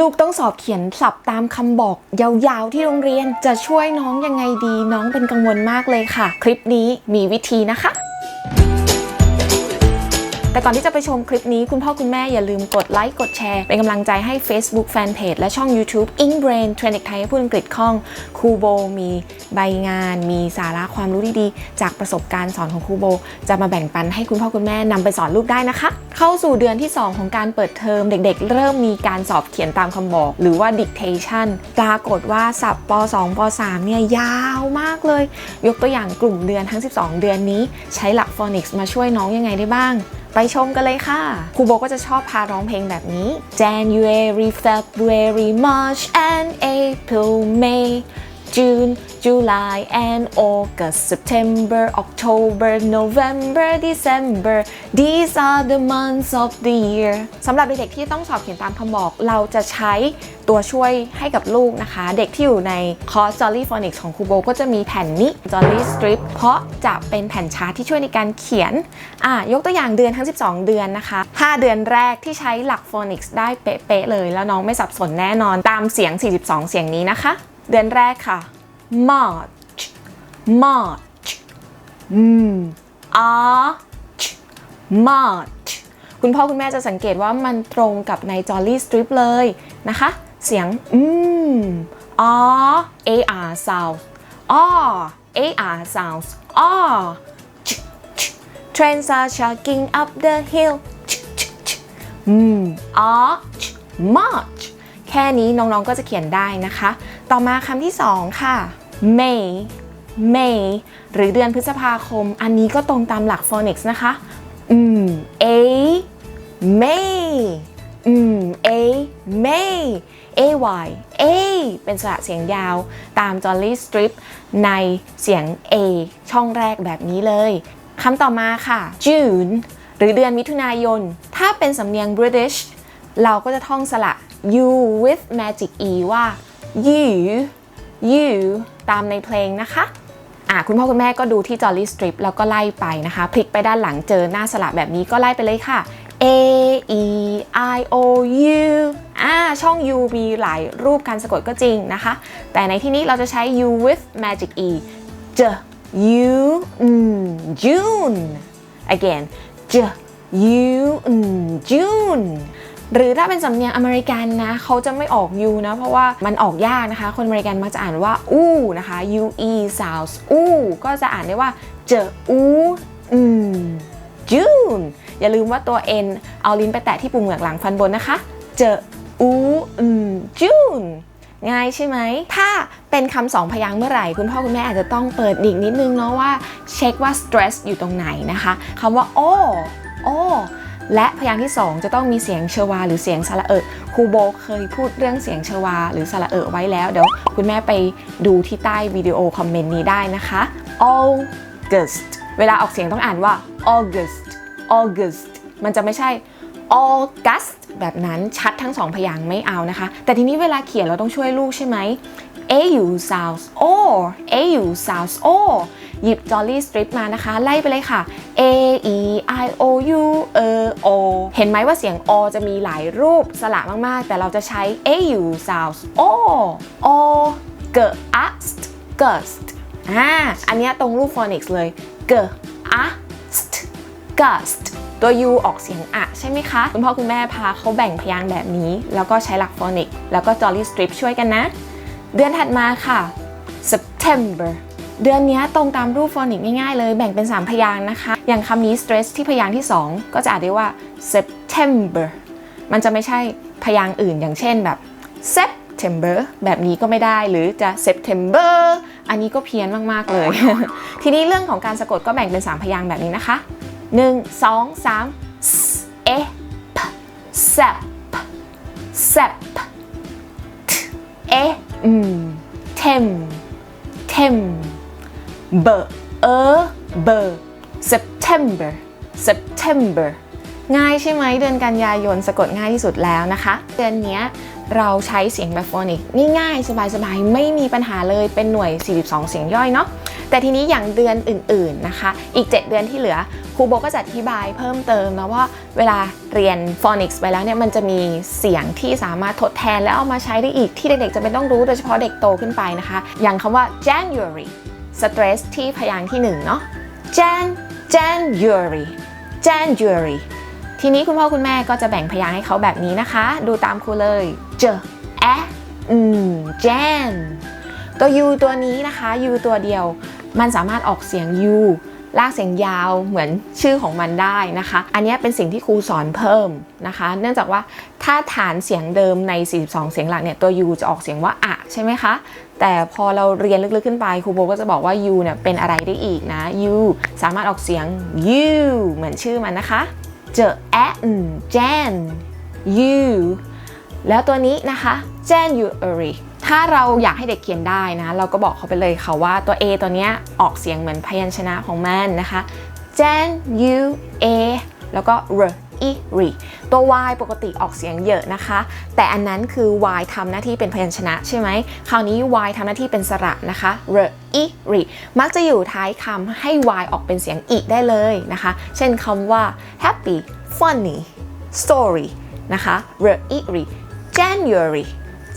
ลูกต้องสอบเขียนสับตามคำบอกยาวๆที่โรงเรียนจะช่วยน้องยังไงดีน้องเป็นกังวลมากเลยค่ะ คลิปนี้มีวิธีนะคะ แต่ก่อนที่จะไปชมคลิปนี้คุณพ่อคุณแม่อย่าลืมกดไลค์กดแชร์ เป็นกำลังใจให้ Facebook Fanpage และช่อง YouTube In Brain เทรนด์ไทยพูดอังกฤษคล่องครูโบมีใบงาน มีสาระความรู้ดีๆ จากประสบการณ์สอนของครูโบ จะมาแบ่งปันให้คุณพ่อคุณแม่นำไปสอนลูกได้นะคะ เข้าสู่เดือนที่ 2 ของการเปิดเทอมเด็กๆ เริ่มมีการสอบเขียนตามคำบอก หรือว่า dictation ปรากฏว่าศัพท์ป .2 ป .3 เนี่ยยาวมากเลย ยกตัวอย่างกลุ่มเดือนทั้ง 12 เดือนนี้ ใช้หลัก phonics มาช่วยน้องยังไงได้บ้าง ไปชมกันเลยค่ะครูโบก็จะชอบพาร้องเพลงแบบนี้ January February March and April May June July and August September October November December These are the months of the year สำหรับเด็กๆที่ต้องสอบเขียนตามคำบอก เราจะใช้ตัวช่วยให้กับลูกนะคะ เด็กที่อยู่ในคอร์ส Jolly Phonics ของครูโบก็จะมีแผ่นนี้ Jolly Strip เพราะจะเป็นแผ่นชาร์ตที่ช่วยในการเขียน อะ ยกตัวอย่างเดือนทั้ง 12 เดือนนะคะ 5 เดือนแรกที่ใช้หลัก Phonics ได้เป๊ะๆเลย แล้วน้องไม่สับสนแน่นอนตามเสียง 42 เสียงนี้นะคะ เดือนแรกค่ะ March March อืม Arch March คุณพ่อคุณแม่จะสังเกตว่ามันตรงกับใน Jolly Strip เลยนะคะ เสียงอืม R A R sound R A R sounds R ch ch Trains are chugging up the hill ch ch ch อืม Arch March แค่นี้น้องๆก็จะเขียนได้นะคะ ต่อมาคำที่ 2 ค่ะ May May หรือเดือนพฤษภาคม อันนี้ก็ตรงตามหลัก phonics นะคะ อืม A May อืม A May A Y A เป็นสระเสียงยาวตาม Jolly Strip ในเสียง A ช่องแรกแบบนี้เลยคำต่อมาค่ะ June หรือเดือนมิถุนายน ถ้าเป็นสำเนียง British เราก็จะท่องสระ u with magic e ว่า you you ตามในเพลงนะคะอะคุณพ่อคุณแม่ก็ดูที่ Jolly Strip แล้วก็ไล่ไปนะคะ พลิกไปด้านหลังเจอหน้าสระแบบนี้ก็ไล่ไปเลยค่ะ A E I O U อ่าช่อง U มีหลายรูปการสะกดก็จริงนะคะ แต่ในที่นี้เราจะใช้ U with magic E J U June again J U June หรือถ้าเป็นสำเนียงอเมริกันนะเขาจะไม่ออก u นะ เพราะว่ามันออกยากนะคะ คนอเมริกันมักจะอ่านว่าอู้นะคะ u e sounds อู้ก็จะอ่านได้ว่าเจออูอืม June อย่าลืมว่าตัว n เอาลิ้นไปแตะที่ปุ่มเหงือกหลังฟันบนนะคะ เจออูอืม June ง่ายใช่ไหม ถ้าเป็นคำสองพยางค์เมื่อไหร่ คุณพ่อคุณแม่อาจจะต้องเปิดดิ่งนิดนึงเนาะว่าเช็คว่า stress อยู่ตรงไหนนะคะคำว่าโอ้โอ้ และพยางค์ที่ 2 จะต้องมีเสียงเชวา หรือเสียงสระเอะครูโบเคยพูดเรื่องเสียงเชวา หรือสระเอะไว้แล้ว เดี๋ยวคุณแม่ไปดูที่ใต้วิดีโอคอมเมนต์นี้ได้นะคะ August เวลาออกเสียงต้องอ่านว่า August August มันจะไม่ใช่ August แบบนั้นชัดทั้งสองพยางค์ไม่เอานะคะ แต่ทีนี้เวลาเขียนเราต้องช่วยลูกใช่ไหม au sounds or au sounds or หยิบ Jolly Strip มานะคะ ไล่ไปเลยค่ะ a e i o u e o เห็นไหมว่าเสียง o จะมีหลายรูปสระมาก ๆ แต่เราจะใช้ au sounds o o g a s t gust อ่าอันนี้ตรงรูป phonics เลย g a s t gust ตัว u ออกเสียงอะใช่ไหมคะ คุณพ่อคุณแม่พาเขาแบ่งพยางค์แบบนี้ แล้วก็ใช้หลัก phonics แล้วก็ Jolly Strip ช่วยกันนะ เดือนถัดมาค่ะ September เดือนนี้ตรงตามรูปฟอนิกง่ายๆเลย แบ่งเป็น 3 พยางค์นะคะ อย่างคำนี้ stress ที่พยางค์ที่ 2 ก็จะอ่านได้ว่า September มันจะไม่ใช่พยางค์อื่น อย่างเช่นแบบ September แบบนี้ก็ไม่ได้หรือจะ September อันนี้ก็เพี้ยนมากๆเลย ทีนี้เรื่องของการสะกดก็แบ่งเป็น 3 พยางค์แบบนี้นะคะ 1 2 3 s e p sep sep t e m tem tem b e b September September ง่ายใช่ไหมเดือนกันยายนสะกดง่ายที่สุดแล้วนะคะ เดือนนี้เราใช้เสียงแบบโฟนิกง่ายๆ สบายๆ ไม่มีปัญหาเลยเป็นหน่วย 42 เสียงย่อยเนาะแต่ทีนี้อย่างเดือนอื่นๆนะคะ อีก 7 เดือนที่เหลือครูโบก็จะอธิบายเพิ่มเติมนะว่าเวลาเรียน phonics ไปแล้วเนี่ยมันจะมีเสียงที่สามารถทดแทนและเอามาใช้ได้อีกที่เด็กๆจะเป็นต้องรู้โดยเฉพาะเด็กโตขึ้นไปนะคะ อย่างคำว่า January stress ที่พยางค์ที่หนึ่งเนาะ Jan January January ทีนี้คุณพ่อคุณแม่ก็จะแบ่งพยางค์ให้เขาแบบนี้นะคะ ดูตามครูเลย เจแออืม Jan ตัว u ตัวนี้นะคะ u ตัวเดียว มันสามารถออกเสียง u ลากเสียงยาวเหมือนชื่อของมันได้นะคะ อันนี้เป็นสิ่งที่ครูสอนเพิ่มนะคะ เนื่องจากว่า ถ้าฐานเสียงเดิมใน 42 เสียงหลักเนี่ยตัว u จะออกเสียงว่าอะใช่ไหมคะ แต่พอเราเรียนลึกๆขึ้นไปครูโบก็จะบอกว่า u เนี่ยเป็นอะไรได้อีกนะ u สามารถออกเสียง u เหมือนชื่อมันนะคะ เจอแอนแจน U แล้วตัวนี้นะคะ January ถ้าเราอยากให้เด็กเขียนได้นะ เราก็บอกเขาไปเลยค่ะว่าตัว A ตัวเนี้ยออกเสียงเหมือนพยัญชนะของมันนะคะ Jan U A แล้วก็ R I ตัว Y ปกติออกเสียงเยอะนะคะ แต่อันนั้นคือ Y ทำหน้าที่เป็นพยัญชนะใช่ไหม คราวนี้ Y ทำหน้าที่เป็นสระนะคะ R I R มักจะอยู่ท้ายคำให้ Y ออกเป็นเสียงอีได้เลยนะคะ เช่นคำว่า happy funny story นะคะ R I R January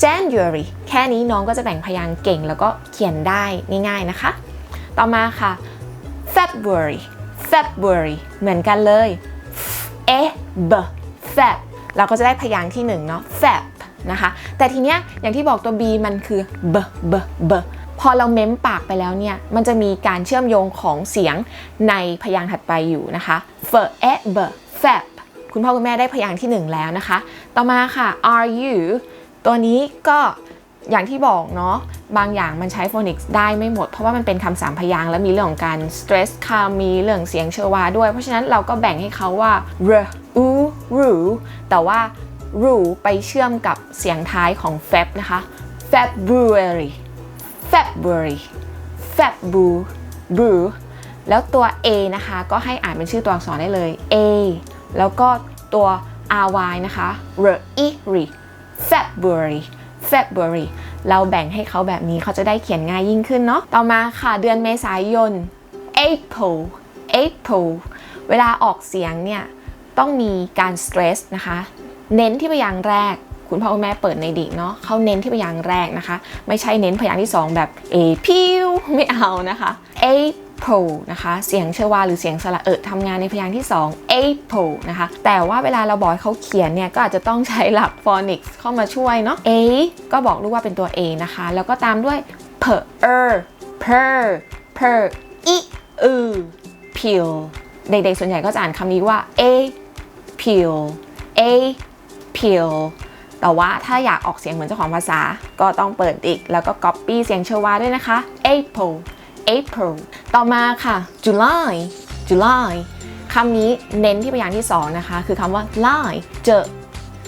January แค่นี้น้องก็จะแบ่งพยางค์เก่งแล้วก็เขียนได้ง่ายๆนะคะ ต่อมาค่ะ February February เหมือนกันเลยเอ b feb เราก็จะได้พยางค์ที่หนึ่งเนาะ feb นะคะ แต่ทีเนี้ยอย่างที่บอกตัว b มันคือ b b b พอเราเม้มปากไปแล้วเนี่ย มันจะมีการเชื่อมโยงของเสียงในพยางค์ถัดไปอยู่นะคะ f e b feb คุณพ่อคุณแม่ได้พยางค์ที่หนึ่งแล้วนะคะ ต่อมาค่ะ are you ตัวนี้ก็อย่างที่บอกเนาะบางอย่างมันใช้โฟนิกส์ได้ไม่หมด เพราะว่ามันเป็นคำสามพยางค์และมีเรื่องของการ stress คำมีเรื่องเสียงเชวาด้วย เพราะฉะนั้นเราก็แบ่งให้เขาว่า r u ru แต่ว่า ru ไปเชื่อมกับเสียงท้ายของ feb นะคะ February February Febru bru แล้วตัว a นะคะ ก็ให้อ่านเป็นชื่อตัวอักษรได้เลย a แล้วก็ตัว ry นะคะ r i r February February เราแบ่งให้เขาแบบนี้เขาจะได้เขียนง่ายยิ่งขึ้นเนาะ ต่อมาค่ะเดือนเมษายน April April เวลาออกเสียงเนี่ย ต้องมีการ stress นะคะ เน้นที่พยางค์แรก คุณพ่อคุณแม่เปิดในดิกเนาะเขาเน้นที่พยางค์แรกนะคะ ไม่ใช่เน้นพยางค์ที่ 2 แบบ a p i l ไม่เอานะคะ April นะคะ เสียงเชวาหรือเสียงสระเอะทำงานในพยางค์ที่ 2 April นะคะ แต่ว่าเวลาเราบอกเขาเขียนเนี่ย ก็อาจจะต้องใช้หลัก phonics เข้ามาช่วยเนาะ A ก็บอกลูกว่าเป็นตัว A นะคะ แล้วก็ตามด้วย per per per i u peel เด็กๆส่วนใหญ่ก็จะอ่านคำนี้ว่า a peel a peel แต่ว่าถ้าอยากออกเสียงเหมือนเจ้าของภาษาก็ต้องเปิดอีก แล้วก็ copy เสียงเชวาด้วยนะคะ April April ต่อมาค่ะ July July คำนี้เน้นที่พยางค์ที่2นะคะ คือคำว่า lie เจอ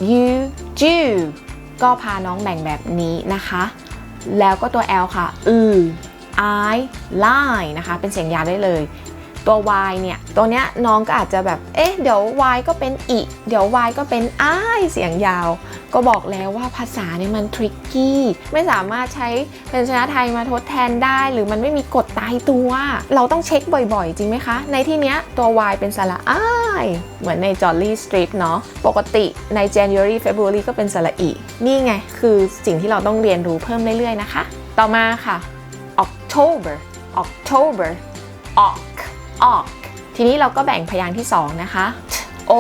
you do ก็พาน้องแบ่งแบบนี้นะคะ แล้วก็ตัว L ค่ะ อือ I lie นะคะ เป็นเสียงยาวได้เลย ตัว Y เนี่ย ตัวเนี้ยน้องก็อาจจะแบบ เอ๊ะ เดี๋ยว Y ก็เป็นอีเดี๋ยว Y ก็เป็นอ้ายเสียงยาว ก็บอกแล้วว่าภาษาเนี่ยมันทริกกี้ ไม่สามารถใช้เป็นชนะไทยมาทดแทนได้ หรือมันไม่มีกฎตายตัว เราต้องเช็คบ่อยๆ จริงไหมคะ ในที่เนี้ยตัว Y เป็นสระอ้าย เหมือนใน Jolly Strip เนาะ ปกติใน January February ก็เป็นสระอีนี่ไง คือสิ่งที่เราต้องเรียนรู้เพิ่มเรื่อยๆนะคะ ต่อมาค่ะ October October Oc Oc ทีนี้เราก็แบ่งพยางค์ที่ 2 นะคะ o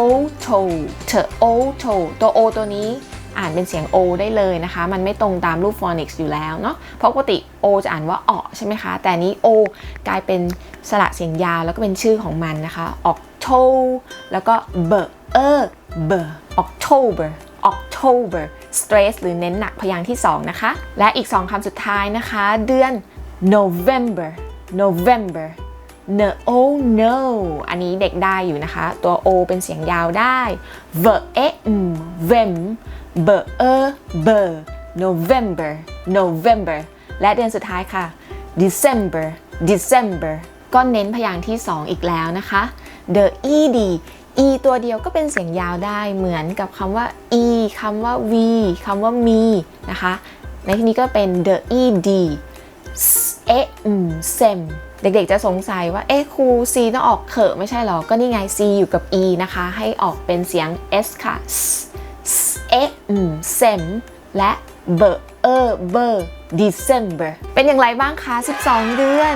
to t o to ตัว o ตัวนี้อ่านเป็นเสียง o ได้เลยนะคะ มันไม่ตรงตามรูป phonics อยู่แล้วเนาะเพราะปกติ o จะอ่านว่าออใช่ไหมคะ แต่นี้ o กลายเป็นสระเสียงยาวแล้วก็เป็นชื่อของมันนะคะ Octo แล้วก็ b e b October October stress หรือเน้นหนักพยางค์ที่ 2 นะคะ และอีก 2คำสุดท้ายนะคะ เดือน November November no oh no อันนี้เด็กได้อยู่นะคะ ตัว o เป็นเสียงยาวได้ v e m vem b e b November November และเดือนสุดท้ายค่ะ December December ก็เน้นพยางค์ที่ 2 อีกแล้วนะคะ the ed e ตัวเดียวก็เป็นเสียงยาวได้เหมือนกับคำว่า e คำว่า v คำว่า me นะคะ ในที่นี้ก็เป็น the ed เอะอืมเซมเด็กๆจะสงสัยว่า เอ๊ะครู C ต้องออกเขอะไม่ใช่หรอ ก็นี่ไง C อยู่กับ E นะคะ ให้ออกเป็นเสียง S ค่ะ S เอะอืมเซมและเบอร์เออเบอร์ December เป็นอย่างไรบ้างคะ 12 เดือน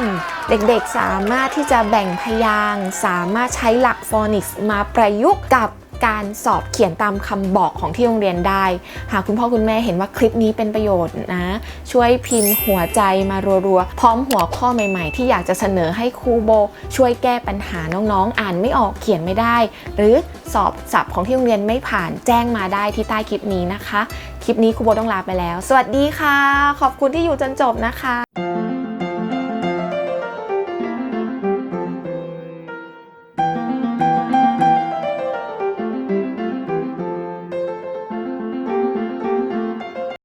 เด็กๆสามารถที่จะแบ่งพยาง สามารถใช้หลักฟอนิกส์มาประยุกต์กับ การสอบเขียนตามคำบอกของที่โรงเรียนได้ หากคุณพ่อคุณแม่เห็นว่าคลิปนี้เป็นประโยชน์นะ ช่วยพิมพ์หัวใจมารัวๆ พร้อมหัวข้อใหม่ๆ ที่อยากจะเสนอให้ครูโบ ช่วยแก้ปัญหาน้องๆ อ่านไม่ออกเขียนไม่ได้ หรือสอบศัพท์ของที่โรงเรียนไม่ผ่านแจ้งมาได้ที่ใต้คลิปนี้นะคะ คลิปนี้ครูโบต้องลาไปแล้ว สวัสดีค่ะ ขอบคุณที่อยู่จนจบนะคะ